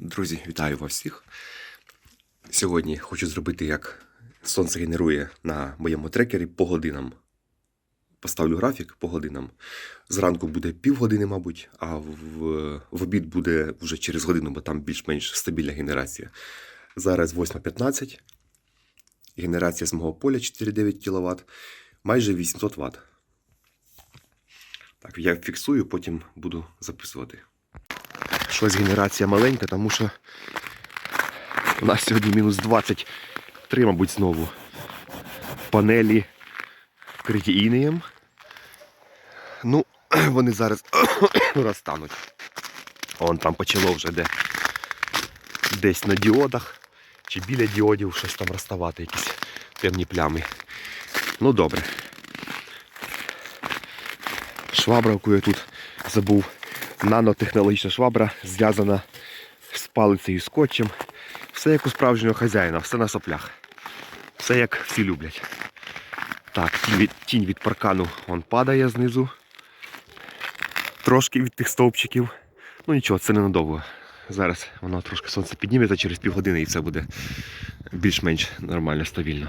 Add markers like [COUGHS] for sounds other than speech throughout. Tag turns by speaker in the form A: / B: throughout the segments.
A: Друзі, вітаю вас всіх. Сьогодні хочу зробити, як сонце генерує на моєму трекері по годинам. Поставлю графік по годинам. Зранку буде півгодини, мабуть, а в, в обід буде вже через годину, бо там більш-менш стабільна генерація. Зараз 8.15. Генерація з мого поля 4,9 кВт, майже 800 Вт. Так, я фіксую, потім буду записувати. Щось генерація маленька, тому що у нас сьогодні мінус 23, мабуть, знову. Панелі вкриті інеєм. Ну, [CLEARS THROAT] вони зараз [CLEARS THROAT] розтануть. Вон там почало вже де десь на діодах чи біля діодів щось там розставати, якісь темні плями. Ну добре. Швабра, яку я тут забув, нанотехнологічна швабра, зв'язана з палицею скотчем. Все як у справжнього хазяїна, все на соплях. Все як всі люблять. Так, тінь від, тінь від паркану он падає знизу. Трошки від тих стовпчиків. Ну нічого, це ненадовго. Зараз воно трошки сонце підніметься через півгодини і все буде більш-менш нормально, стабільно.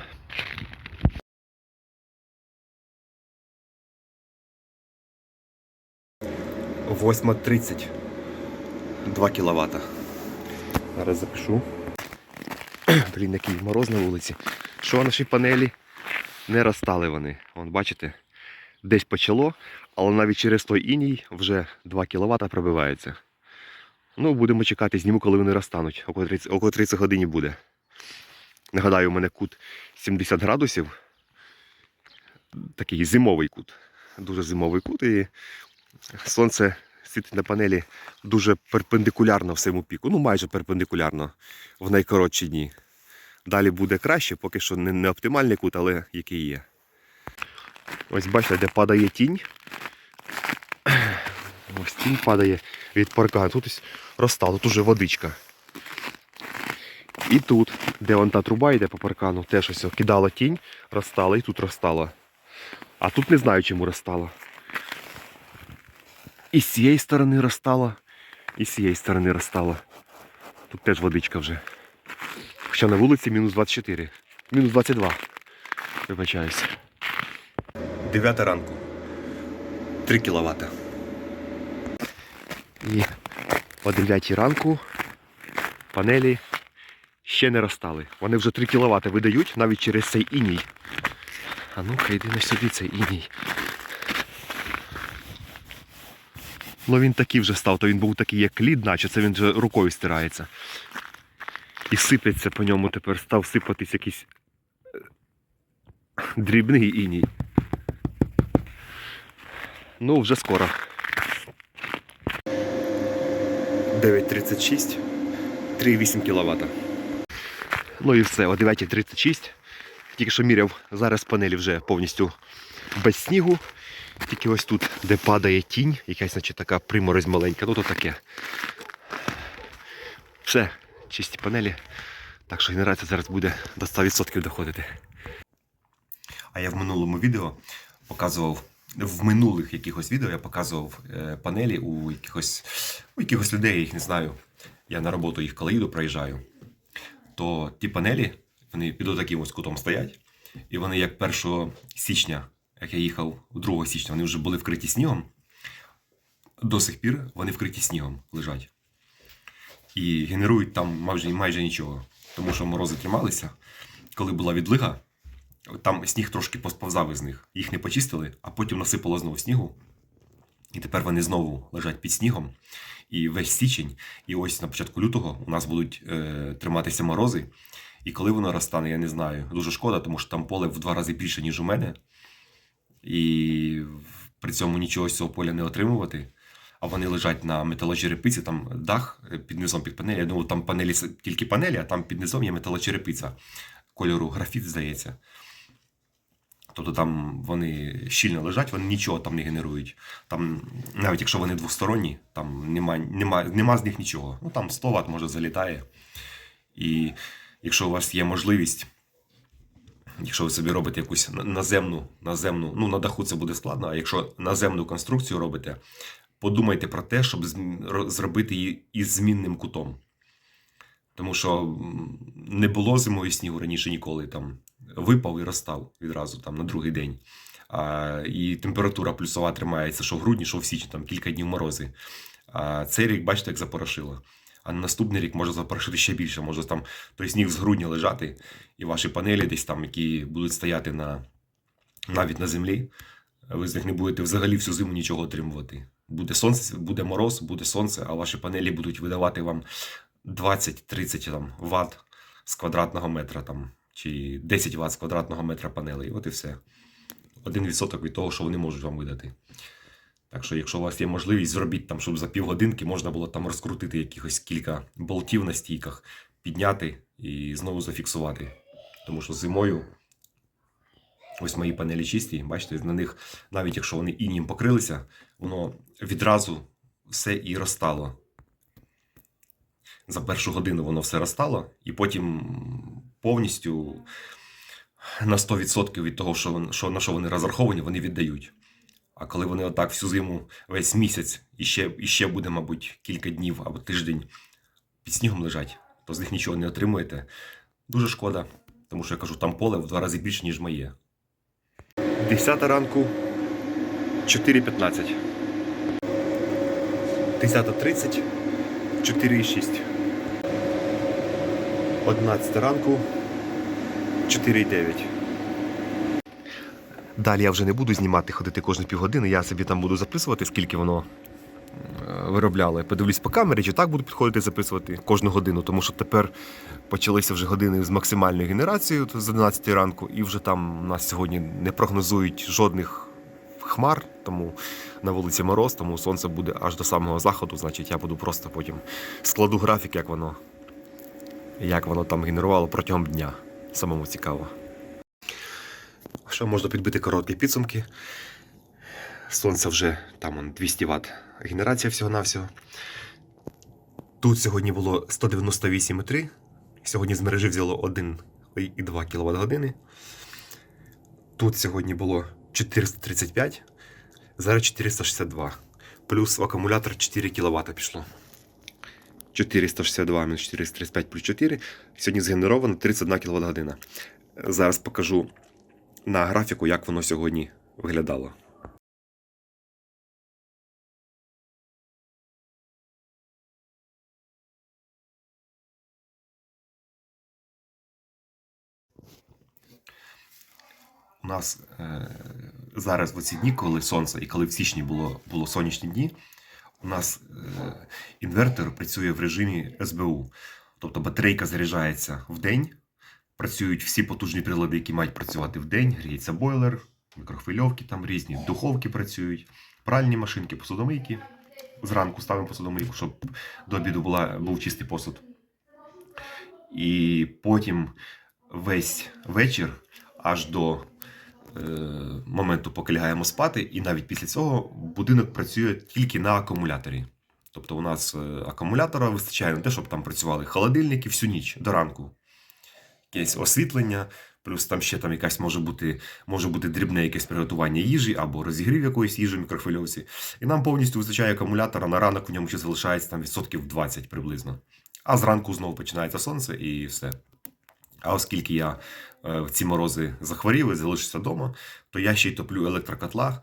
A: 8.30. 2 кВт. Зараз запишу. [CLEARS THROAT] Блін, який мороз на вулиці. Що наші панелі? Не розстали вони. Вон, бачите, десь почало, але навіть через той іній вже 2 кВт пробивається. Ну, будемо чекати, зніму, коли вони розтануть. Около 30, около 30 годині буде. Нагадаю, у мене кут 70 градусів. Такий зимовий кут. Дуже зимовий кут. І сонце світить на панелі дуже перпендикулярно всьому піку. Ну, майже перпендикулярно в найкоротші дні. Далі буде краще, поки що не, оптимальний кут, але який є. Ось бачите, де падає тінь. [CLEARS THROAT] Ось тінь падає від паркану. Тут ось розстало, тут уже водичка. І тут, де вон та труба йде по паркану, теж ось кидала тінь, розстала і тут розстала. А тут не знаю, чому розстала. І з цієї сторони розстала, і з цієї сторони розстала. Тут теж водичка вже. Хоча на вулиці мінус 24. Мінус 22. Вибачаюся. 9 ранку. 3 кВт. І о 9 ранку панелі ще не розстали. Вони вже 3 кВт видають навіть через цей іній. А ну-ка, йди на сюди цей іній. Ну він такий вже став, то він був такий як лід, наче це він вже рукою стирається. І сипеться по ньому тепер став сипатись якийсь е, дрібний іній. Ну, вже скоро. 9.36, 3,8 кВт. Ну і все, о 9.36. Тільки що міряв, зараз панелі вже повністю без снігу. Тільки ось тут, де падає тінь, якась значить, така приморозь маленька, ну то таке. Все, чисті панелі. Так що генерація зараз буде до 100% доходити. А я в минулому відео показував, в минулих якихось відео я показував е, панелі у якихось, у якихось людей, я їх не знаю. Я на роботу їх коли їду, проїжджаю. То ті панелі, вони під таким ось кутом стоять. І вони як 1 січня, як я їхав 2 січня, вони вже були вкриті снігом. До сих пір вони вкриті снігом лежать. І генерують там майже, майже нічого. Тому що морози трималися. Коли була відлига, там сніг трошки посповзав із них. Їх не почистили, а потім насипало знову снігу. І тепер вони знову лежать під снігом. І весь січень, і ось на початку лютого у нас будуть е, триматися морози. І коли воно розтане, я не знаю. Дуже шкода, тому що там поле в два рази більше, ніж у мене. І при цьому нічого з цього поля не отримувати. А вони лежать на металочерепиці, там дах під низом під панелі. Я думаю, там панелі тільки панелі, а там під низом є металочерепиця кольору графіт, здається. Тобто там вони щільно лежать, вони нічого там не генерують. Там, навіть якщо вони двосторонні, там нема, нема, нема з них нічого. Ну там 100 Вт може залітає. І якщо у вас є можливість, якщо ви собі робите якусь наземну, наземну, ну на даху це буде складно, а якщо наземну конструкцію робите, подумайте про те, щоб зробити її із змінним кутом. Тому що не було зимою снігу раніше ніколи. Там випав і розстав відразу там на другий день. А, і температура плюсова тримається, що в грудні, що в січні, там кілька днів морози. А цей рік, бачите, як запорошило. А наступний рік може запорошити ще більше. Може там той сніг з грудня лежати, і ваші панелі десь там, які будуть стояти на, навіть на землі, ви з них не будете взагалі всю зиму нічого отримувати. Буде сонце, буде мороз, буде сонце, а ваші панелі будуть видавати вам 20-30 там, Вт з квадратного метра там, чи 10 Вт з квадратного метра панелей. От і все. 1% від того, що вони можуть вам видати. Так що, якщо у вас є можливість, зробіть там, щоб за півгодинки можна було там розкрутити якихось кілька болтів на стійках, підняти і знову зафіксувати. Тому що зимою ось мої панелі чисті, бачите, на них, навіть якщо вони інім покрилися, воно відразу все і розтало. За першу годину воно все розтало, і потім повністю на 100% від того, що, що, на що вони розраховані, вони віддають. А коли вони отак всю зиму, весь місяць, і ще, і ще буде, мабуть, кілька днів або тиждень під снігом лежать, то з них нічого не отримуєте. Дуже шкода, тому що я кажу, там поле в два рази більше, ніж моє. 10 ранку 4.15. 10.30 4.6. 11 ранку 4.9. Далі я вже не буду знімати, ходити кожні півгодини. Я собі там буду записувати, скільки воно е, виробляло. Я Подивлюсь по камері, чи так буду підходити записувати кожну годину, тому що тепер почалися вже години з максимальною генерацією з 11 ранку, і вже там нас сьогодні не прогнозують жодних хмар, тому на вулиці мороз, тому сонце буде аж до самого заходу. Значить, я буду просто потім складу графік, як воно, як воно там генерувало протягом дня. Самому цікаво. Що можна підбити короткі підсумки? Сонце вже там он, 200 Вт генерація всього-навсього. Тут сьогодні було 198,3. Сьогодні з мережі взяло 1,2 кВт години. Тут сьогодні було 435, зараз 462. Плюс в акумулятор 4 кВт пішло. 462 мінус 435 плюс 4. Сьогодні згенеровано 31 кВт година. Зараз покажу на графіку, як воно сьогодні виглядало. У нас е, зараз в оці дні, коли сонце і коли в січні було, було сонячні дні, у нас е, інвертор працює в режимі СБУ. Тобто батарейка заряджається в день, працюють всі потужні прилади, які мають працювати в день, гріється бойлер, мікрохвильовки там різні, духовки працюють, пральні машинки, посудомийки. Зранку ставимо посудомийку, щоб до обіду була, був чистий посуд. І потім весь вечір аж до е, моменту, поки лягаємо спати, і навіть після цього будинок працює тільки на акумуляторі. Тобто у нас е, акумулятора вистачає на те, щоб там працювали холодильники всю ніч до ранку. Якесь освітлення, плюс там ще там якась може бути, може бути дрібне якесь приготування їжі або розігрів якоїсь їжі в мікрохвильовці. І нам повністю вистачає акумулятора на ранок, у ньому ще залишається там відсотків 20 приблизно. А зранку знову починається сонце і все. А оскільки я е, в ці морози захворів і залишився вдома, то я ще й топлю електрокотла,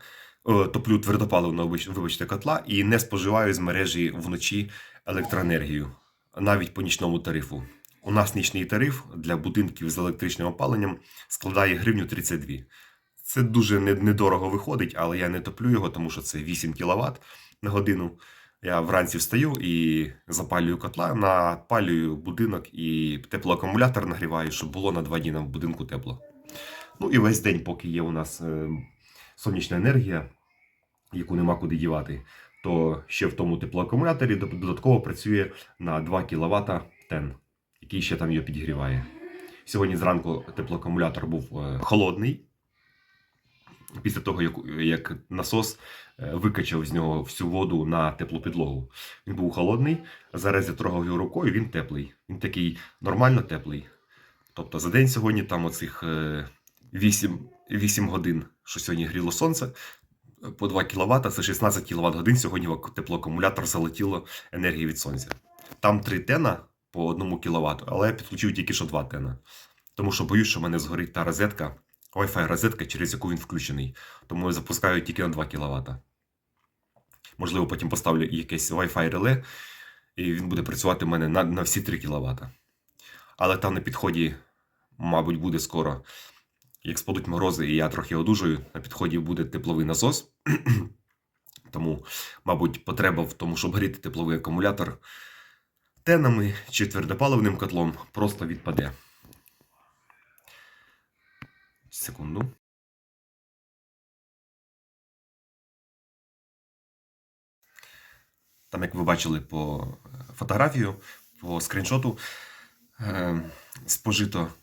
A: е, топлю твердопаливного вибач- вибачте, котла і не споживаю з мережі вночі електроенергію, навіть по нічному тарифу. У нас нічний тариф для будинків з електричним опаленням складає гривню 32. Це дуже недорого виходить, але я не топлю його, тому що це 8 кВт на годину. Я вранці встаю і запалюю котла, напалюю будинок і теплоакумулятор нагріваю, щоб було на два дні на будинку тепло. Ну і весь день, поки є у нас е, сонячна енергія, яку нема куди дівати, то ще в тому теплоакумуляторі додатково працює на 2 кВт тен, який ще там його підігріває. Сьогодні зранку теплоакумулятор був е, холодний. Після того, як, як насос е, викачав з нього всю воду на теплу підлогу. Він був холодний. Зараз я трогав його рукою, він теплий. Він такий нормально теплий. Тобто за день сьогодні там оцих е, 8, 8 годин, що сьогодні гріло сонце, по 2 кВт, це 16 кВт годин. Сьогодні в теплоакумулятор залетіло енергії від сонця. Там 3 тена по 1 кВт, але я підключив тільки що 2 тена. Тому що боюсь, що в мене згорить та розетка, Wi-Fi розетка, через яку він включений. Тому я запускаю тільки на 2 кВт. Можливо, потім поставлю якесь Wi-Fi реле, і він буде працювати в мене на, на всі 3 кВт. Але там на підході, мабуть, буде скоро, як спадуть морози, і я трохи одужую, на підході буде тепловий насос. [CLEARS THROAT] Тому, мабуть, потреба в тому, щоб гріти тепловий акумулятор тенами чи твердопаливним котлом просто відпаде. Секунду. Там, як ви бачили по фотографію, по скріншоту, е, спожито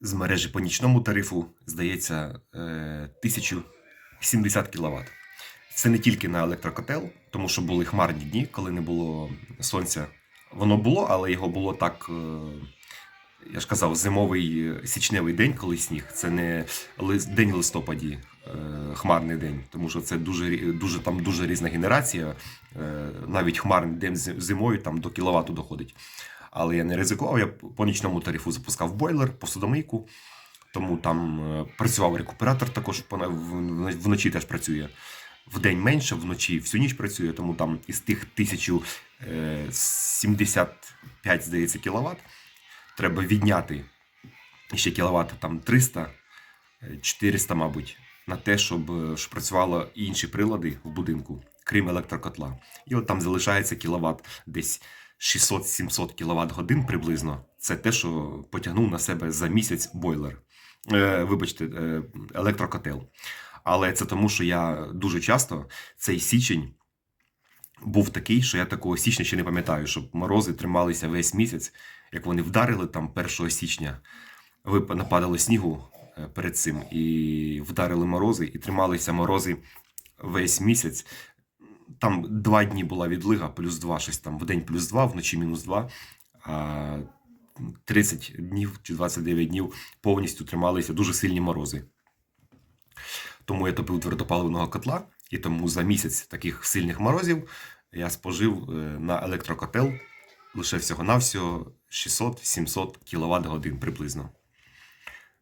A: з мережі по нічному тарифу, здається, е, 1070 кВт. Це не тільки на електрокотел, тому що були хмарні дні, коли не було сонця. Воно було, але його було так. е, Я ж казав, зимовий е, січневий день, коли сніг. Це не день листопаді, е, хмарний день, тому що це дуже, дуже, там дуже різна генерація. Навіть хмарний день зимою там до кіловату доходить. Але я не ризикував, я по нічному тарифу запускав бойлер, посудомийку, тому там працював рекуператор також вночі теж працює. Вдень менше, вночі всю ніч працює, тому там із тих 1075, здається, кіловат треба відняти ще кіловат там 300, е, 400, мабуть, на те, щоб, е, щоб працювали інші прилади в будинку, крім електрокотла. І от там залишається кіловат десь 600-700 кВт годин приблизно. Це те, що потягнув на себе за місяць бойлер. Е, вибачте, е, електрокотел. Але це тому, що я дуже часто цей січень був такий, що я такого січня ще не пам'ятаю, щоб морози трималися весь місяць. Як вони вдарили там 1 січня, нападало снігу е, перед цим, і вдарили морози, і трималися морози весь місяць. Там два дні була відлига, плюс два, щось там в день плюс два, вночі мінус два. А 30 днів чи 29 днів повністю трималися дуже сильні морози. Тому я топив твердопаливного котла, і тому за місяць таких сильних морозів я спожив е, на електрокотел лише всього-навсього 600-700 кВт годин приблизно.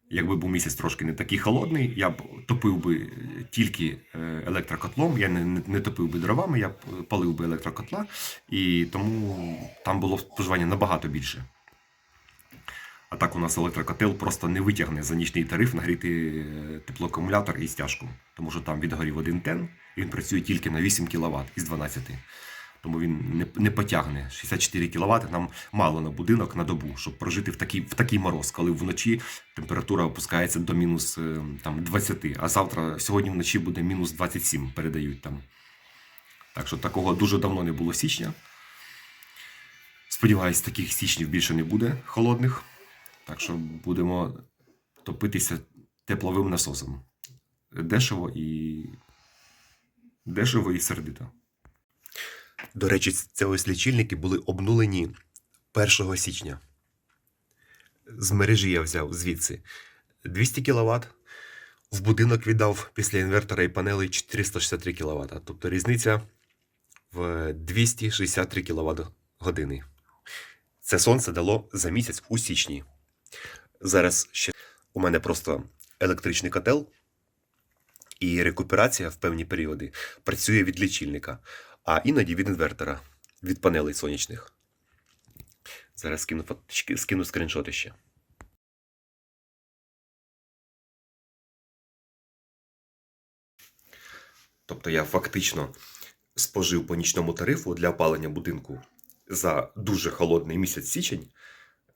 A: Якби був місяць трошки не такий холодний, я б топив би е, тільки е, електрокотлом, я не, не, топив би дровами, я б палив би електрокотла, і тому там було споживання набагато більше. А так у нас електрокотел просто не витягне за нічний тариф нагріти е, теплоакумулятор і стяжку, тому що там відгорів один тен, і він працює тільки на 8 кВт із 12. Тому він не, не потягне. 64 кВт нам мало на будинок на добу, щоб прожити в такий, в такий мороз, коли вночі температура опускається до мінус е, там, 20, а завтра, сьогодні вночі буде мінус 27, передають там. Так що такого дуже давно не було січня. Сподіваюсь, таких січнів більше не буде холодних. Так що будемо топитися тепловим насосом. Дешево і дешево і сердито. До речі, ці ось лічильники були обнулені 1 січня. З мережі я взяв звідси 200 кВт. В будинок віддав після інвертора і панелей 463 кВт. Тобто різниця в 263 кВт години. Це сонце дало за місяць у січні. Зараз ще у мене просто електричний котел, і рекуперація в певні періоди працює від лічильника, а іноді від інвертора, від панелей сонячних. Зараз скину, скину скріншоти ще. Тобто я фактично спожив по нічному тарифу для опалення будинку за дуже холодний місяць січень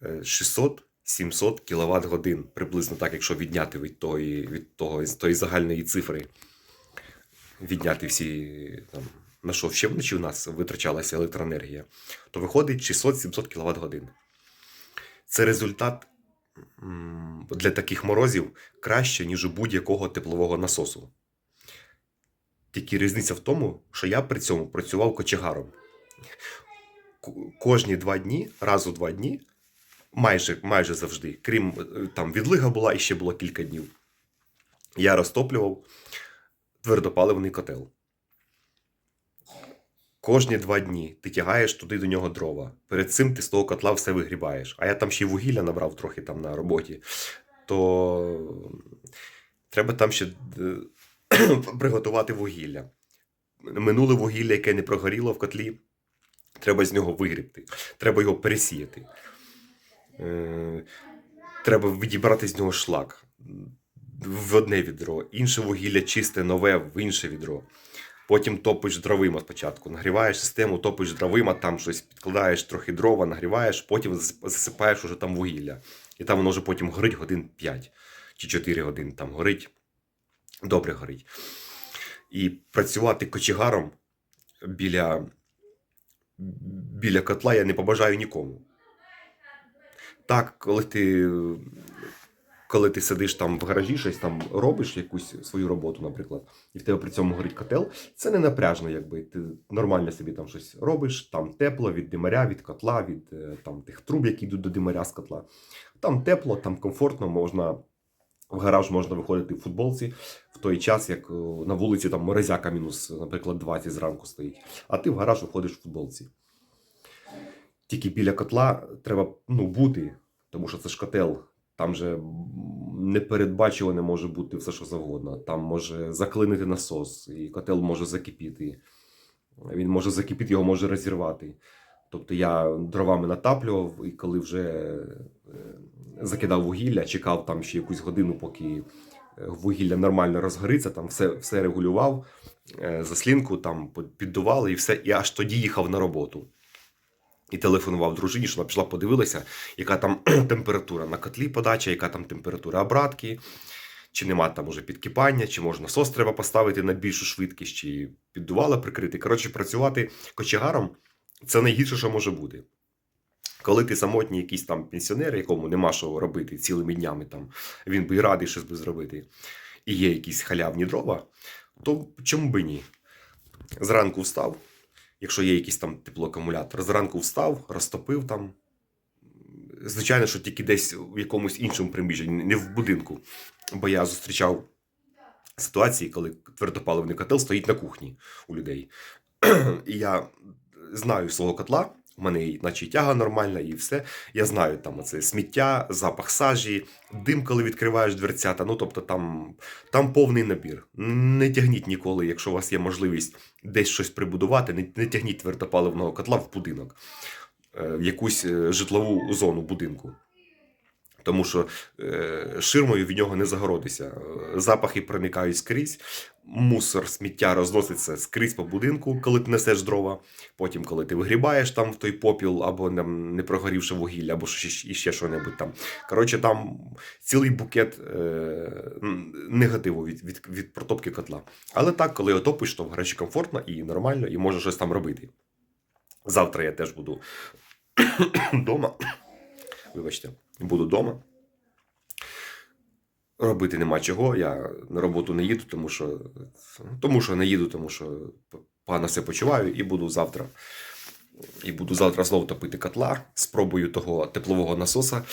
A: е, 600 700 кВт годин, приблизно так, якщо відняти від тої, від того, від тої загальної цифри, відняти всі там, на що ще вночі у нас витрачалася електроенергія, то виходить 600-700 кВт годин. Це результат для таких морозів краще, ніж у будь-якого теплового насосу. Тільки різниця в тому, що я при цьому працював кочегаром. Кожні два дні, раз у два дні майже, майже завжди, крім е, там відлига була і ще було кілька днів, я розтоплював твердопаливний котел. Кожні два дні ти тягаєш туди до нього дрова. Перед цим ти з того котла все вигрібаєш. А я там ще й вугілля набрав трохи там на роботі. То треба там ще е, [CLEARS THROAT] приготувати вугілля. Минуле вугілля, яке не прогоріло в котлі, треба з нього вигрібти. Треба його пересіяти. Е, Треба відібрати з нього шлак в одне відро, інше вугілля чисте, нове в інше відро. Потім топиш дровима спочатку. Нагріваєш систему, топиш дровима, там щось підкладаєш трохи дрова, нагріваєш, потім засипаєш уже там вугілля. І там воно вже потім горить годин 5 чи 4 години там горить. Добре горить. І працювати кочегаром біля, біля котла я не побажаю нікому. Так, коли ти, коли ти сидиш там в гаражі, щось там робиш, якусь свою роботу, наприклад, і в тебе при цьому горить котел, це не напряжно, якби ти нормально собі там щось робиш, там тепло від димаря, від котла, від е, там тих труб, які йдуть до димаря з котла. Там тепло, там комфортно, можна в гараж можна виходити в футболці в той час, як е, на вулиці там морозяка мінус, наприклад, 20 зранку стоїть, а ти в гараж виходиш в футболці. Тільки біля котла треба ну, бути, тому що це ж котел. Там же непередбачуване може бути все, що завгодно. Там може заклинити насос, і котел може закипіти. Він може закипіти, його може розірвати. Тобто я дровами натаплював, і коли вже е, закидав вугілля, чекав там ще якусь годину, поки е, вугілля нормально розгориться, там все, все регулював, е, заслінку там піддували і все, і аж тоді їхав на роботу. І телефонував дружині, що вона пішла, подивилася, яка там [CLEARS THROAT] температура на котлі подача, яка там температура обратки, чи нема там уже підкипання, чи може насос треба поставити на більшу швидкість, чи піддувало прикрити. Коротше, працювати кочегаром це найгірше, що може бути. Коли ти самотній якийсь там пенсіонер, якому нема що робити цілими днями, там, він би і радий щось би зробити, і є якісь халявні дрова, то чому би ні? Зранку встав, якщо є якийсь там теплоакумулятор, зранку встав, розтопив там. Звичайно, що тільки десь в якомусь іншому приміщенні, не в будинку. Бо я зустрічав ситуації, коли твердопаливний котел стоїть на кухні у людей. [CLEARS THROAT] І я знаю свого котла, у мене і, наче і тяга нормальна, і все. Я знаю там оце сміття, запах сажі, дим, коли відкриваєш дверцята. Ну тобто там, там повний набір. Не тягніть ніколи, якщо у вас є можливість десь щось прибудувати, не, не тягніть твердопаливного котла в будинок, е, в якусь е, житлову зону будинку. Тому що е, ширмою від нього не загородися. Запахи проникають скрізь, мусор, сміття розноситься скрізь по будинку, коли ти несеш дрова. Потім, коли ти вигрібаєш там в той попіл, або не, не прогорівши вугілля, або ще, ще що-небудь там. Коротше, там цілий букет е, негативу від, від, від протопки котла. Але так, коли отопиш, то в гаражі комфортно і нормально, і можеш щось там робити. Завтра я теж буду [COUGHS] вдома. [COUGHS] Вибачте, буду вдома. Робити нема чого. Я на роботу не їду, тому що, тому що не їду, тому що погано себе почуваю, і буду завтра. І буду завтра знову топити котла. Спробую того теплового насоса,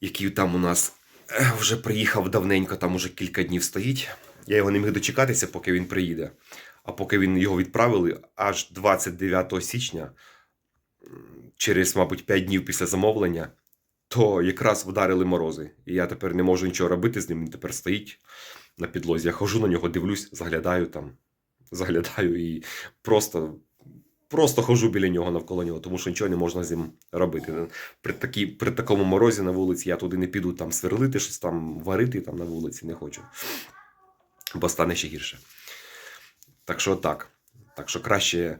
A: який там у нас вже приїхав давненько, там уже кілька днів стоїть. Я його не міг дочекатися, поки він приїде. А поки він його відправили, аж 29 січня, через, мабуть, 5 днів після замовлення, то якраз вдарили морози. І я тепер не можу нічого робити з ним. Він тепер стоїть на підлозі. Я хожу на нього, дивлюсь, заглядаю там, заглядаю і просто, просто хожу біля нього навколо нього, тому що нічого не можна з ним робити. При, такі, при такому морозі на вулиці я туди не піду там сверлити, щось там варити там на вулиці не хочу. Бо стане ще гірше. Так що так. Так що краще.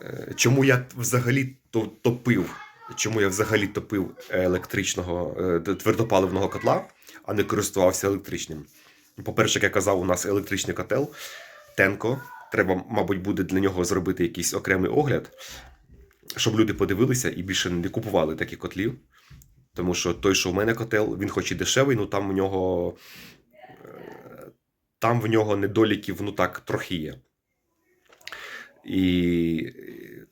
A: е, Чому я взагалі то- топив? Чому я взагалі топив електричного е, твердопаливного котла, а не користувався електричним? По-перше, як я казав, у нас електричний котел Тенко. Треба, мабуть, буде для нього зробити якийсь окремий огляд, щоб люди подивилися і більше не купували таких котлів. Тому що той, що в мене котел, він хоч і дешевий, ну там у нього. е, Там в нього недоліків, ну так, трохи є. І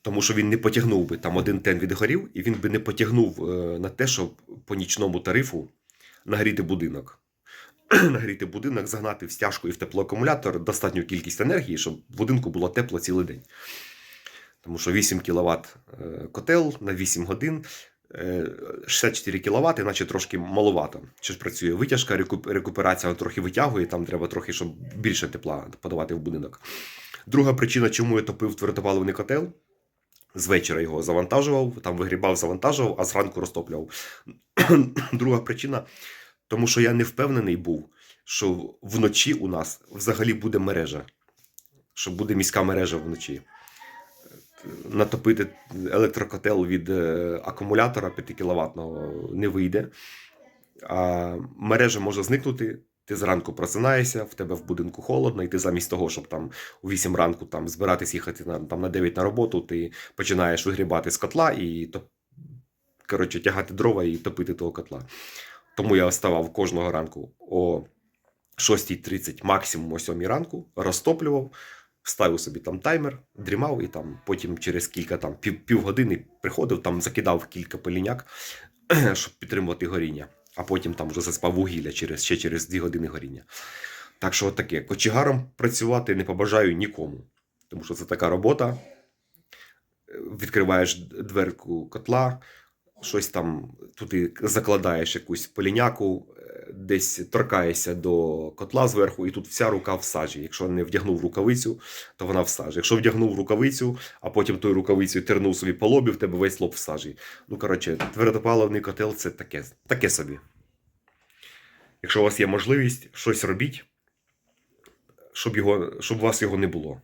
A: тому що він не потягнув би там один тен відгорів, і він би не потягнув е, на те, щоб по нічному тарифу нагріти будинок. [CLEARS THROAT] нагріти будинок, загнати в стяжку і в теплоакумулятор достатню кількість енергії, щоб в будинку було тепло цілий день. Тому що 8 кВт котел на 8 годин. е, 64 кВт, іначе трошки маловато. Чи ж працює витяжка, рекуперація трохи витягує, там треба трохи, щоб більше тепла подавати в будинок. Друга причина, чому я топив твердопаливний котел. З вечора його завантажував, там вигрібав, завантажував, а зранку розтоплював. [CLEARS THROAT] Друга причина, тому що я не впевнений був, що вночі у нас взагалі буде мережа, що буде міська мережа вночі. Натопити електрокотел від е, акумулятора 5 кВт не вийде. А мережа може зникнути. Ти зранку просинаєшся, в тебе в будинку холодно, і ти замість того, щоб там у 8 ранку там збиратись їхати на, там, на 9 на роботу, ти починаєш вигрібати з котла і топ... коротше, тягати дрова і топити того котла. Тому я вставав кожного ранку о 6.30, максимум о 7 ранку, розтоплював, ставив собі там таймер, дрімав і там потім через кілька там пів, півгодини приходив, там закидав кілька пеліняк, [CLEARS THROAT] щоб підтримувати горіння. А потім там вже заспав вугілля через, ще через 2 години горіння. Так що от таке. Кочегаром працювати не побажаю нікому. Тому що це така робота. Відкриваєш дверку котла, щось там туди закладаєш якусь поліняку, десь торкаєшся до котла зверху, і тут вся рука в сажі. Якщо не вдягнув рукавицю, то вона в сажі. Якщо вдягнув рукавицю, а потім тою рукавицею тернув собі по лобі, в тебе весь лоб в сажі. Ну, коротше, твердопаливний котел це таке, таке собі. Якщо у вас є можливість, щось робіть, щоб, його, щоб у вас його не було.